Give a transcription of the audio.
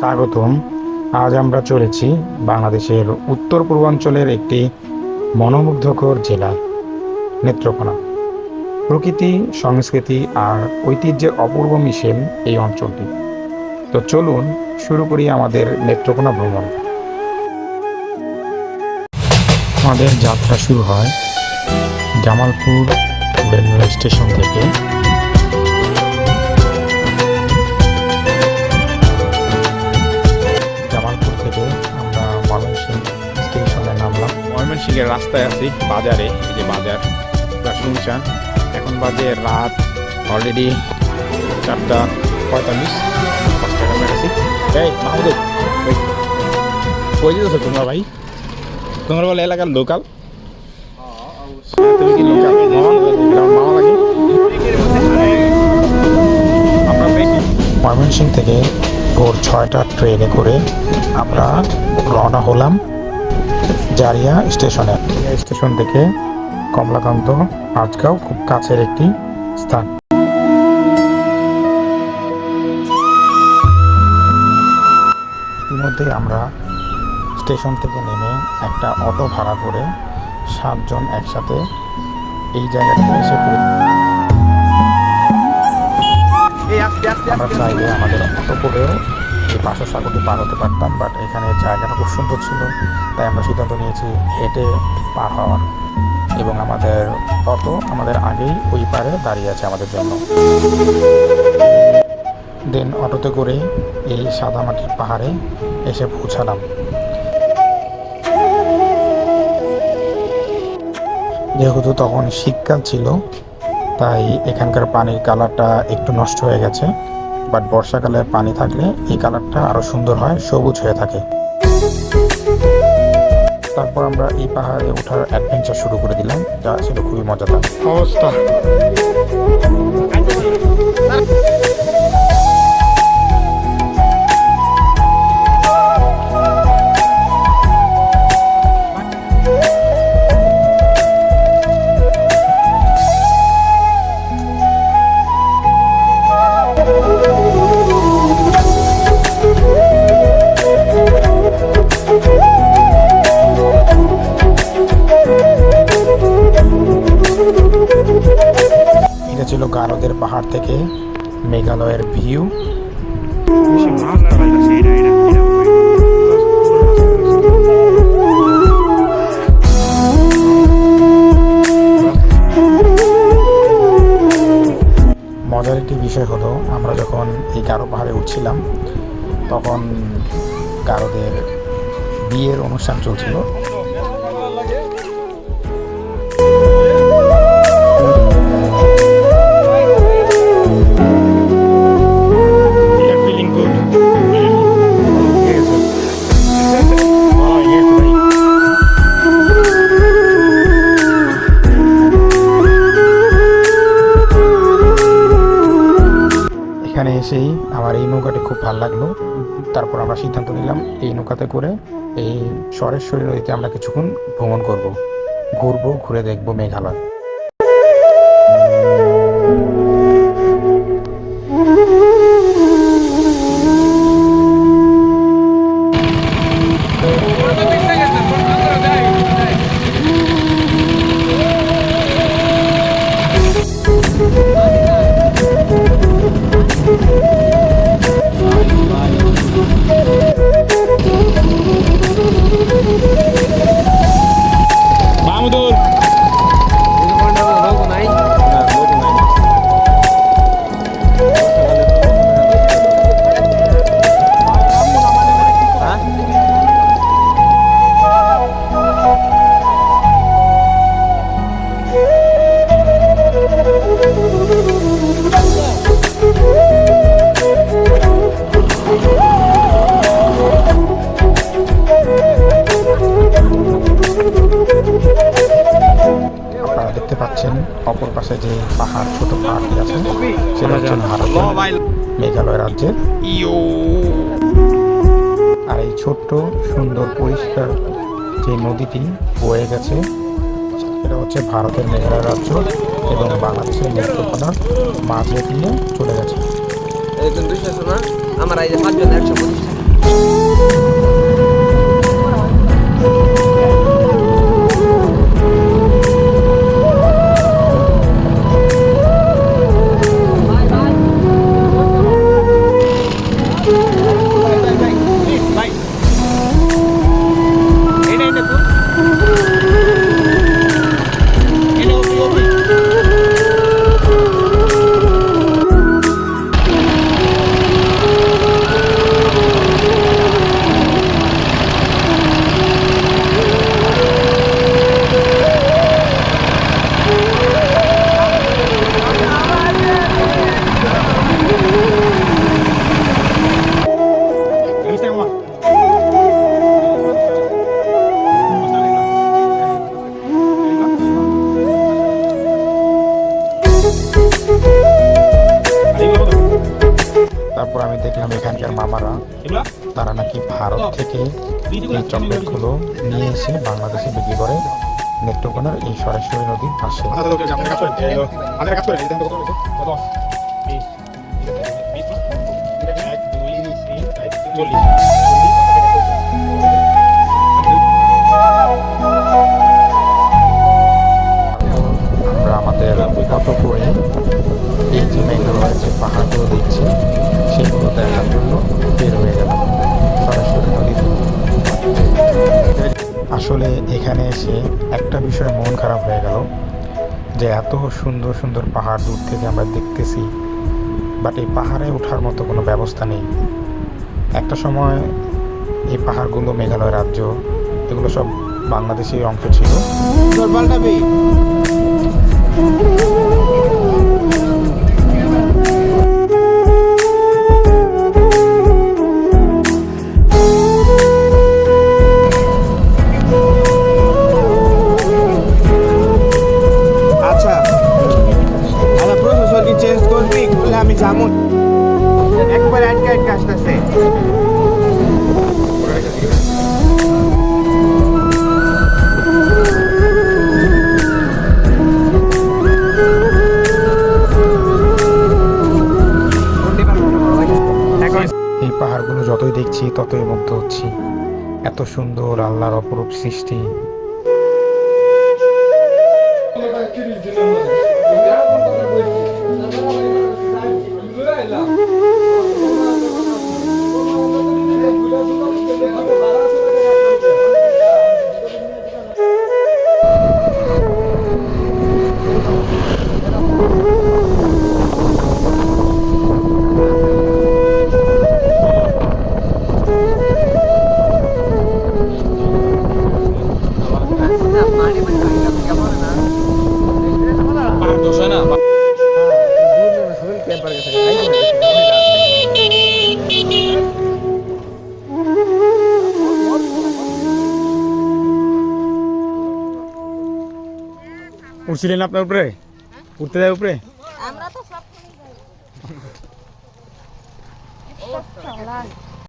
স্বাগতম। আজ আমরা চলেছি বাংলাদেশের উত্তর পূর্বাঞ্চলের একটি মনোমুগ্ধকর জেলা, নেত্রকোনা। প্রকৃতি, সংস্কৃতি আর ঐতিহ্যের অপূর্ব মিশেল এই অঞ্চলটি। তো চলুন শুরু করি আমাদের নেত্রকোনা ভ্রমণ। আমাদের যাত্রা শুরু হয় জামালপুর রেলওয়ে স্টেশন থেকে। ময়মনসিংহের রাস্তায় আছি, বাজারে, এই যে বাজার। পুরা শুনছেন, এখন বাজে রাত অলরেডি চারটা পঁয়তাল্লিশ পাঁচটা কাছাকাছি এই মাহমুদ কই যেতেছো তোমরা ভাই? তোমরা বলে এলাকার লোকাল তুমি কি লোকাল থেকে ভোর ছয়টা ট্রেনে করে আমরা রওনা হলাম। জারিয়া স্টেশনে। স্টেশন থেকে কমলাকান্ত আজকাও খুব কাছের একটি স্থান। ইতিমধ্যে আমরা স্টেশন থেকে নেমে একটা অটো ভাড়া করে সাতজন একসাথে এই জায়গাটাতে এসে আমরা চাইলে আমাদের অটো করেও এই পাশের সাগরটি পার হতে পারতাম বাট এখানে জায়গাটা খুব সুন্দর ছিল, তাই আমরা সিদ্ধান্ত নিয়েছি হেঁটে পার হওয়ার। এবং আমাদের অটো আমাদের আগেই ওই পারে দাঁড়িয়ে আছে আমাদের জন্য। দেন অটোতে করে এই সাদামাটির পাহাড়ে এসে পৌঁছালাম। যেহেতু তখন শীতকাল ছিল, তাই এখানকার পানির কালারটা একটু নষ্ট হয়ে গেছে। বাট বর্ষাকালে পানি থাকলে এই কালারটা আরও সুন্দর হয়, সবুজ হয়ে থাকে। তারপর আমরা এই পাহাড়ে ওঠার অ্যাডভেঞ্চার শুরু করে দিলাম, যা ছিল খুবই মজাদার। অবস্থা। ছিল গারদের পাহাড় থেকে মেঘালয়ের ভিউ। মজার একটি বিষয় হলো, আমরা যখন এই গারো পাহাড়ে উঠছিলাম, তখন গারোদের বিয়ের অনুষ্ঠান চলছিল। এখানে এসেই আমার এই নৌকাটি খুব ভালো লাগল। তারপর আমরা সিদ্ধান্ত নিলাম, এই নৌকাতে করে এই সরেশ্বরী নদীতে আমরা কিছুক্ষণ ভ্রমণ করব। ঘুরবো, ঘুরে দেখব মেঘালয়। মেঘালয় ইয়ো। আর এই ছোট্ট সুন্দর পরিষ্কার যে নদীটি বয়ে গেছে সেটা হচ্ছে ভারতের মেঘালয় রাজ্য এবং বাংলাদেশের নেত্রকোনার মাঝে দিয়ে চলে গেছে। আমার এই যে পাঁচজন একশো আমার এই আমি দেখলাম এখানকার মামারা তারা নাকি ভারত থেকে এই চকলেটগুলো নিয়ে এসে বাংলাদেশে বিক্রি করে নেত্রকোনার এই সরাসরি নদীর পাশে করে আমাদের করে কত হয়েছে এখানে এসে একটা বিষয়ে মন খারাপ হয়ে গেল যে এত সুন্দর সুন্দর পাহাড় দূর থেকে আমরা দেখতেছি বাট এই পাহাড়ে ওঠার মতো কোনো ব্যবস্থা নেই। একটা সময় এই পাহাড়গুলো মেঘালয় রাজ্য, এগুলো সব বাংলাদেশের অংশ ছিল। যাব একবার আটকে আটকে আসতেছে। এই পাহাড়গুলো যতই দেখছি, ততই মুগ্ধ হচ্ছি। এত সুন্দর আল্লাহর অপরূপ সৃষ্টি। উঠছিলেন আপনার উপরে? উঠতে যায় উপরে? আমরা তো সব